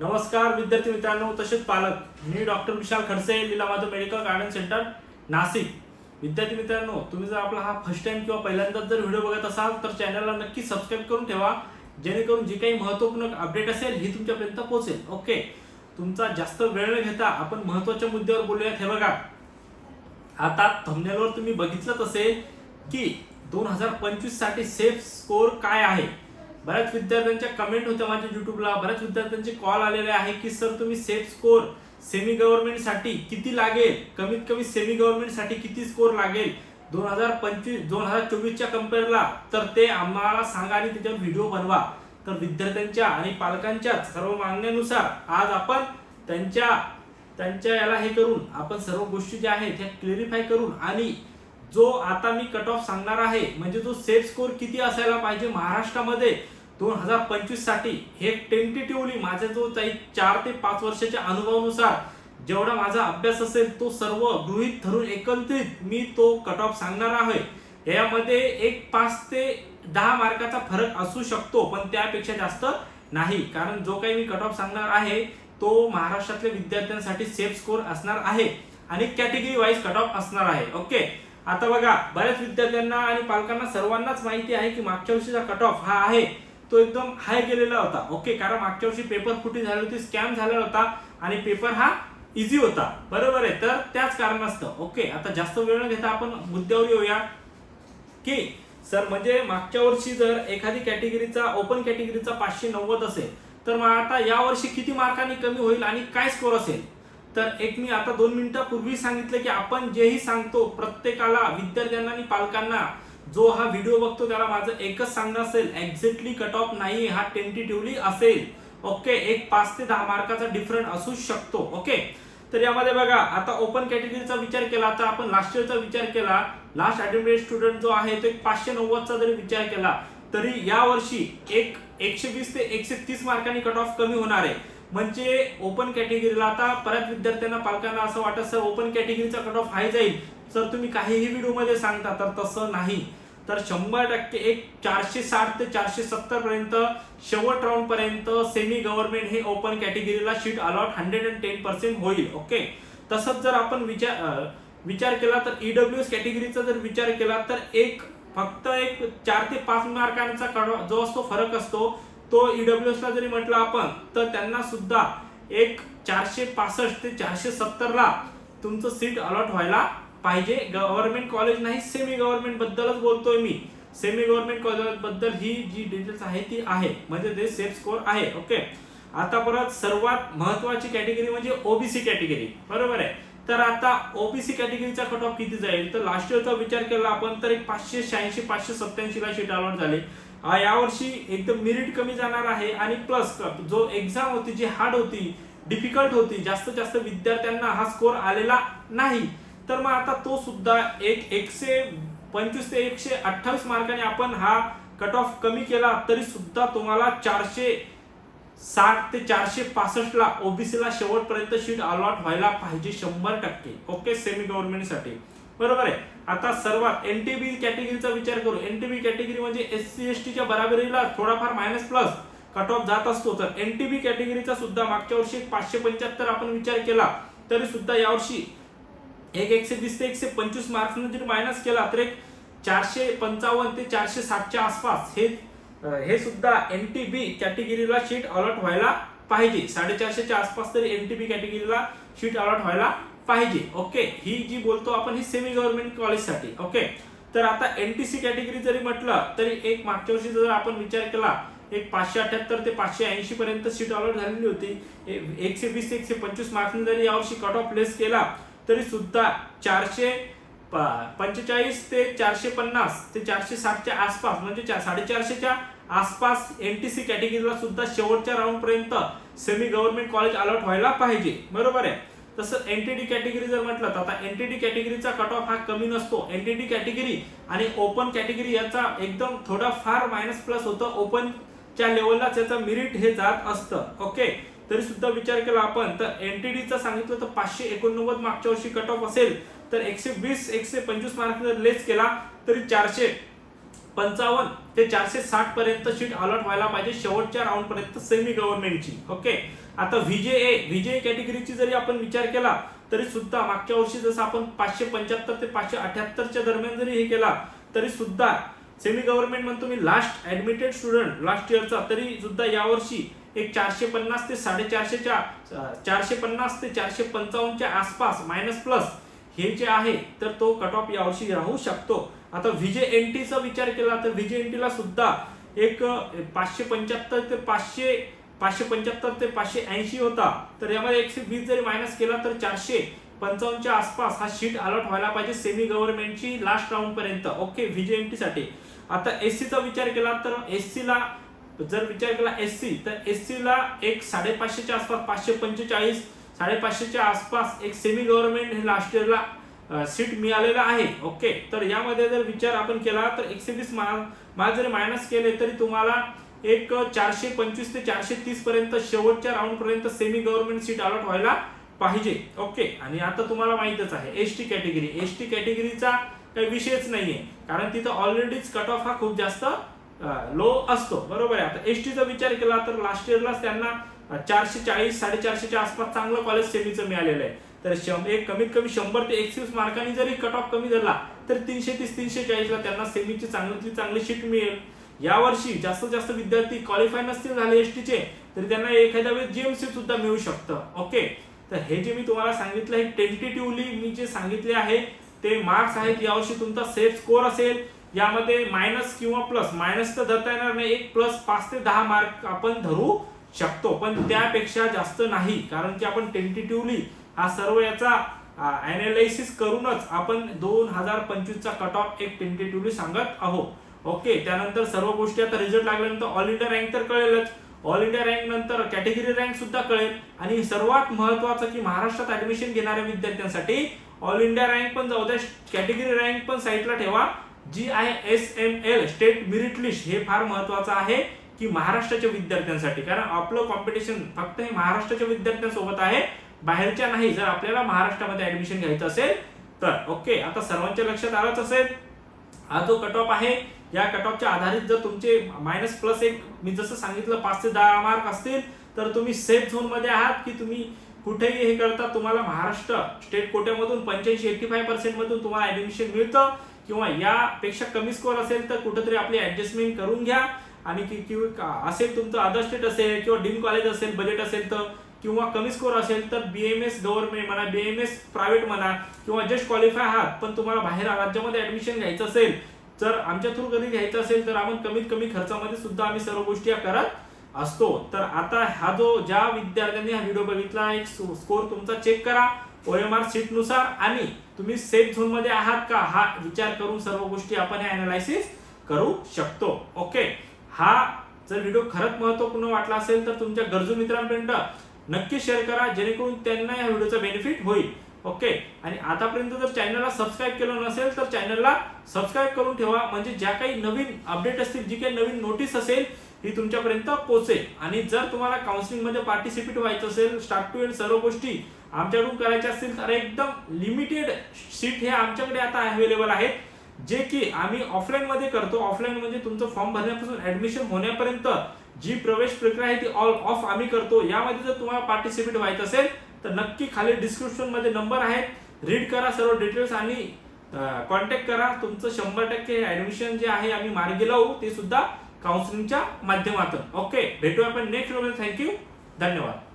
नमस्कार विद्यार्थी मित्रांनो. तसेच पालक मी doctor Vishal Khadse Leela medical garden centre Nashik. विद्यार्थी मित्रांनो तुम्ही जर आपला हा फर्स्ट टाइम किंवा पहिल्यांदाच जर व्हिडिओ बघत असाल तर चॅनलला नक्की सबस्क्राईब करून ठेवा. जेणेकरून जे काही महत्त्वपूर्ण अपडेट असेल ही तुमच्यापर्यंत पोहोचेल. ओके तुमचा जास्त वेळ न घेता आपण महत्त्वाच्या मुद्द्यावर बोलूयात. हे बघा. आता थंबनेलवर तुम्ही बघितलंच असेल की दोन हजार पंचवीससाठी सेफ स्कोर काय आहे? बऱ्याच विद्यार्थ्यांच्या कमेंट होत्या माझ्या युट्यूबला बऱ्याच विद्यार्थ्यांचे कॉल आलेले आहे की सर तुम्ही सेफ स्कोर सेमी गव्हर्नमेंटसाठी किती लागेल? कमीत कमी सेमी गव्हर्नमेंटसाठी किती स्कोर लागेल? दोन हजार पंचवीस दोन हजार चोवीसच्या कम्पेअरला तर ते आम्हाला सांगा आणि त्याच्यावर व्हिडिओ बनवा. तर विद्यार्थ्यांच्या आणि पालकांच्या सर्व मागण्यानुसार आज आपण त्यांच्या त्यांच्या याला हे करून आपण सर्व गोष्टी ज्या आहेत त्या क्लिअरिफाय करून आणि जो आता मी कट ऑफ सांगणार आहे म्हणजे जो सेफ स्कोर किती असायला पाहिजे महाराष्ट्रामध्ये दोन हजार पंचवीससाठी हे टेंटेटिव्हली माझा जो काही चार ते पाच वर्षाच्या अनुभवानुसार जेवढा माझा अभ्यास असेल तो सर्व गृहित धरून एकत्रित मी तो कट ऑफ सांगणार आहे. यामध्ये एक पाच ते दहा मार्काचा फरक असू शकतो पण त्यापेक्षा जास्त नाही. कारण जो काही मी कट ऑफ सांगणार आहे तो महाराष्ट्रातल्या विद्यार्थ्यांसाठी सेफ स्कोर असणार आहे. आणि कॅटेगरी वाईज कट ऑफ असणार आहे. ओके आता बघा बऱ्याच विद्यार्थ्यांना आणि पालकांना सर्वांनाच माहिती आहे की मागच्या वर्षीचा कट ऑफ हा आहे. तो एकदम हाय गेलेला होता. ओके कारण मागच्या वर्षी पेपर फुटी झाली होती स्कॅम झालेला होता आणि पेपर हा इझी होता. बरोबर आहे. तर त्याच कारणास्तव. ओके आता जास्त वेळ न घेता आपण मुद्द्यावर येऊया. की सर म्हणजे मागच्या वर्षी जर एखादी कॅटेगरीचा ओपन कॅटेगरीचा पाचशे नव्वद असेल तर मग आता या वर्षी किती मार्कांनी कमी होईल आणि काय स्कोर असेल? तर एक मी आता दोन मिनिटापूर्वी सांगितलं की आपण जेही सांगतो प्रत्येकाला विद्यार्थ्यांना आणि पालकांना जो हा व्हिडिओ बघतो त्याला माझं एकच सांगणं असेल एक्झॅक्टली कट ऑफ नाही हा टेंटेटिव्हली असेल. ओके एक पाच ते दहा मार्काचा डिफरंट असू शकतो. ओके तर यामध्ये बघा आता ओपन कॅटेगरीचा विचार केला तर आपण लास्ट इयरचा विचार केला. लास्ट अटेम्प्टेड स्टुडंट जो आहे तो एक पाचशे नव्वदचा जरी विचार केला तरी या वर्षी एक एकशे वीस ते एकशे तीस मार्कांनी कट ऑफ कमी होणार आहे. म्हणजे ओपन कॅटेगरीला आता बऱ्याच विद्यार्थ्यांना पालकांना असं वाटत सर ओपन कॅटेगरीचा कट ऑफ हाय जाईल. सर तुम्ही काहीही व्हिडिओमध्ये सांगता तर तसं नाही. तर शंभर टक्के एक चारशे साठ ते चारशे सत्तर पर्यंत शेवट राऊंड पर्यंत सेमी गव्हर्नमेंट हे open कॅटेगरीला seat allot hundred and ten percent होईल ओके तसंच जर आपण विचार विचार केला तर ईडब्ल्यू एस कॅटेगरीचा जर विचार केला तर एक फक्त एक चार ते पाच मार्कांचा जो असतो फरक असतो. तो ईडब्ल्यूएसला जरी म्हटलं आपण तर त्यांना सुद्धा एक चारशे पासष्ट ते चारशे सत्तरला तुमचं सीट अलॉट व्हायला पाहिजे. गव्हर्नमेंट कॉलेज नाही सेमी गव्हर्नमेंट बद्दलच बोलतोय मी. सेमी गव्हर्नमेंट कॉलेजबद्दल ही जी डिटेल्स आहे ती आहे. म्हणजे ते सेफ स्कोर आहे ओके आता परत सर्वात महत्वाची कॅटेगरी म्हणजे ओबीसी कॅटेगरी बरोबर आहे? तर आता ओबीसी कॅटेगरीचा कट ऑफ किती जाईल? तर लास्ट इयरचा विचार केला आपण तर एक पाचशे शहाऐंशी पाचशे सत्याऐंशी ला शीट अलॉट झाले. यावर्षी एकदम मेरिट कमी जाणार आहे आणि प्लस जो एक्झाम होती जी हार्ड होती डिफिकल्ट होती जास्त जास्त विद्यार्थ्यांना हा स्कोर आलेला नाही. तर मग आता तो सुद्धा एक एकशे पंचवीस ते एकशे अठ्ठावीस मार्काने आपण हा कट ऑफ कमी केला तरी सुद्धा तुम्हाला चारशे साठ ते चारशे पासष्ट ला ओबीसीला शेवटपर्यंत शीट अलॉट व्हायला पाहिजे शंभर टक्के. ओके सेमी गव्हर्नमेंटसाठी बरोबर आहे? आता सर्वात एनटीबी कॅटेगरीचा विचार करू. एनटीबी कॅटेगरी म्हणजे एस सी एस टीच्या बराबरीला थोडाफार मायनस प्लस कट ऑफ जात असतो. तर एनटीबी कॅटेगरीचा सुद्धा मागच्या वर्षी एक पाचशे पंच्याहत्तर आपण विचार केला तरी सुद्धा यावर्षी एक एकशे वीस ते एकशे पंचवीस मार्क्स जरी मायनस केला तर एक चारशे पंचावन्न ते चारशे साठच्या आसपास हे हे सुद्धा एन टी बी कॅटेगरीला शीट अलॉट व्हायला पाहिजे. साडेचारशेच्या आसपास तरी एन टी बी कॅटेगरीला शीट अलॉट व्हायला पाहिजे. ओके ही जी बोलतो आपण ही सेमी गव्हर्नमेंट कॉलेजसाठी ओके तर आता एन टी सी कॅटेगरी जरी म्हटलं तरी एक मागच्या वर्षी जर आपण विचार केला एक पाचशे अठ्याहत्तर ते पाचशे ऐंशी पर्यंत सीट अलॉट झालेली होती. एकशे वीस ते एकशे पंचवीस मार्क्सने जरी यावर्षी कट ऑफ प्लेस केला तरी सुद्धा चारशे पंचेचाळीस ते चारशे पन्नास ते चारशे साठच्या आसपास म्हणजे चा- साडेचारशेच्या आसपास एन टी सी कॅटेगरीला सुद्धा शेवटच्या राऊंड पर्यंत सेमी गव्हर्नमेंट कॉलेज अलॉट व्हायला पाहिजे. बरोबर आहे? तसं एनटीडी कॅटेगरी जर म्हटलं तर आता एनटीडी कॅटेगरीचा कट ऑफ हा कमी नसतो. एनटीडी कॅटेगरी आणि ओपन कॅटेगरी याचा एकदम थोडा फार मायनस प्लस होतं. ओपनच्या लेवललाच याचा मेरिट हे जात असतं. ओके तरी सुद्धा विचार केला आपण. तर एनटीडीचा सांगितलं तर पाचशे एकोणनव्वद मागच्या वर्षी कट ऑफ असेल तर एकशे वीस एकशे पंचवीस मार्क जर लेस केला तरी चारशे पंचावन्न ते चारशे साठ पर्यंत सीट अलॉट व्हायला पाहिजे. शेवटच्या राऊंड पर्यंत सेमी गव्हर्नमेंटची ओके आता व्हीजेए ए कॅटेगरीची जरी आपण विचार केला तरी सुद्धा मागच्या वर्षी जसं आपण पाचशे पंच्याहत्तर ते पाचशे अठ्याहत्तरच्या दरम्यान जरी हे केला तरी सुद्धा सेमी गव्हर्नमेंट म्हणतो मी लास्ट ऍडमिटेड स्टुडंट लास्ट इयरचा तरी सुद्धा यावर्षी एक चारशे पन्नास ते साडेचारशेच्या चारशे पन्नास ते चारशे पंचावन्नच्या आसपास मायनस प्लस हे जे आहे तर तो कट ऑफ यावर्षी राहू शकतो. आता व्हीजे एन टीचा विचार केला तर व्हीजे एन टीला सुद्धा एक पाचशे पंच्याहत्तर ते पाचशे पाचशे पंच्याहत्तर ते पाचशे ऐंशी होता. तर यामध्ये एकशे वीस जरी मायनस केला तर चारशे पंचावन्नच्या आसपास हा शीट अलॉट व्हायला पाहिजे सेमी गव्हर्नमेंटची लास्ट राऊंड पर्यंत. ओके व्हीजे एनसाठी आता एस सीचा विचार केला तर एस सीला जर विचार केला एस सी तर एस सीला एक साडेपाचशेच्या आसपास पाचशे पंचेचाळीस साडेपाचशेच्या आसपास एक सेमी गव्हर्नमेंट हे लास्ट इयरला सीट मिळालेला आहे. ओके तर यामध्ये जर विचार आपण केला तर एकशे वीस मार्क जरी मायनस केले तरी तुम्हाला एक चारशे पंचवीस ते चारशे तीस पर्यंत शेवटच्या राऊंड पर्यंत सेमी गव्हर्नमेंट सीट अलॉट व्हायला पाहिजे. ओके आणि आता तुम्हाला माहितच आहे S T category S T कॅटेगरीचा काही विषयच नाहीये. कारण तिथं ऑलरेडीच कट ऑफ हा खूप जास्त लो असतो. बरोबर आहे. आता एस टीचा विचार केला तर लास्ट इयरलाच त्यांना चारशे चाळीस साडेचारशेच्या आसपास चांगलं कॉलेज सेमीचं मिळालेलं आहे. तर शं- एक कमीत कमी शंभर ते एकशे मार्कांनी जरी कट ऑफ कमी झाला तर तीनशे तीस तीनशे चाळीसला त्यांना सेमीची चांगली चांगली शीट मिळेल. यावर्षी जास्तीत जास्त विद्यार्थी क्वालिफाय नसतील झाले एस टीचे तरी त्यांना एखाद्या वेळेस जीएमसी सुद्धा मिळू शकतं. ओके तर हे जे मी तुम्हाला सांगितलं हे टेंटेटिव्हली मी जे सांगितले आहे ते मार्क्स आहेत. यावर्षी तुमचा सेफ स्कोअर असेल. यामध्ये मायनस किंवा प्लस मायनस तर धरता येणार नाही. एक प्लस पाच ते दहा मार्क आपण धरू शकतो. पण त्यापेक्षा जास्त नाही. कारण की आपण टेंटेटिव्हली हा सर्व याचा अनालिसिस करूनच आपण दोन हजार पंचवीसचा कट ऑफ एक टेंटेटिव्हली सांगत आहोत. ओके त्यानंतर सर्व गोष्टी आता रिझल्ट लागल्यानंतर ऑल इंडिया रँक तर कळेलच. ऑल इंडिया रँक नंतर कॅटेगरी रँक सुद्धा कळेल. आणि सर्वात महत्वाचं की महाराष्ट्रात ऍडमिशन घेणाऱ्या विद्यार्थ्यांसाठी ऑल इंडिया रँक पण जाऊ द्या. कॅटेगरी रँक पण साईटला ठेवा. जी आहे S M L state merit list हे फार महत्वाचं आहे की महाराष्ट्राच्या विद्यार्थ्यांसाठी. कारण आपलं कॉम्पिटिशन फक्त हे महाराष्ट्राच्या विद्यार्थ्यांसोबत आहे बाहेरच्या नाही. जर आपल्याला महाराष्ट्रामध्ये ऍडमिशन घ्यायचं असेल तर. ओके आता सर्वांच्या लक्षात आलंच असेल हा जो कट ऑफ आहे या कट ऑफच्या आधारित जर तुमचे मायनस प्लस एक मी जसं सांगितलं पाच ते दहा मार्क असतील तर तुम्ही सेफ झोनमध्ये आहात की तुम्ही कुठेही हे करता तुम्हाला महाराष्ट्र स्टेट कोट्यामधून पंच्याऐंशी एटी फाय पर्सेंट मधून तुम्हाला ऍडमिशन मिळतं. किंवा यापेक्षा कमी स्कोअर असेल तर कुठेतरी आपली ऍडजस्टमेंट करून घ्या. आणि की किंवा असेल तुमचं अदर स्टेट असेल किंवा डीम कॉलेज असेल बजेट असेल तर किंवा कमी स्कोअर असेल तर बी एम एस गव्हर्नमेंट म्हणा बी एम एस प्रायव्हेट म्हणा किंवा जस्ट क्वालिफाय आहात पण तुम्हाला बाहेर राज्यामध्ये ऍडमिशन घ्यायचं असेल जर आमच्या थ्रू कधी घ्यायचं असेल तर आपण कमीत कमी खर्चामध्ये सुद्धा आम्ही सर्व गोष्टी करत असतो. तर आता हा जो ज्या विद्यार्थ्यांनी हा व्हिडिओ बघितला एक स्कोर तुमचा चेक करा. ओएम आर सीटनुसार आणि तुम्ही सेफ झोनमध्ये आहात का हा विचार करून सर्व गोष्टी आपण अनालायसिस करू शकतो. ओके हा जर व्हिडिओ खरंच महत्त्वपूर्ण वाटला असेल तर तुमच्या गरजू मित्रांपर्यंत नक्की शेअर करा जेणेकरून त्यांना या व्हिडिओचा बेनिफिट होईल. ओके आणि आतापर्यंत जर चॅनलला सबस्क्राईब केलं नसेल तर चॅनलला सबस्क्राईब करून ठेवा. म्हणजे ज्या काही नवीन अपडेट असतील जी काही नवीन नोटीस असेल ही तुमच्यापर्यंत पोहोचेल. आणि जर तुम्हाला काउन्सिलिंगमध्ये पार्टिसिपेट व्हायचं असेल स्टार्ट टू एंड सर्व गोष्टी आमच्याकडून करायच्या असतील तर एकदम लिमिटेड सीट हे आमच्याकडे आता अवेलेबल आहेत. जे की आम्ही ऑफलाईनमध्ये करतो. ऑफलाईन म्हणजे तुमचं फॉर्म भरण्यापासून ऍडमिशन होण्यापर्यंत जी प्रवेश प्रक्रिया आहे ती ऑल ऑफ आम्ही करतो. यामध्ये जर तुम्हाला पार्टिसिपेट व्हायचं असेल तर नक्की खाली डिस्क्रिप्शनमध्ये नंबर आहेत. रीड करा सर्व डिटेल्स आणि कॉन्टॅक्ट करा. तुमचं शंभर टक्के ऍडमिशन जे आहे आम्ही मार्गी लावू. ते सुद्धा काउन्सिलिंगच्या माध्यमातून. ओके भेटूया आपण नेक्स्ट थँक्यू धन्यवाद.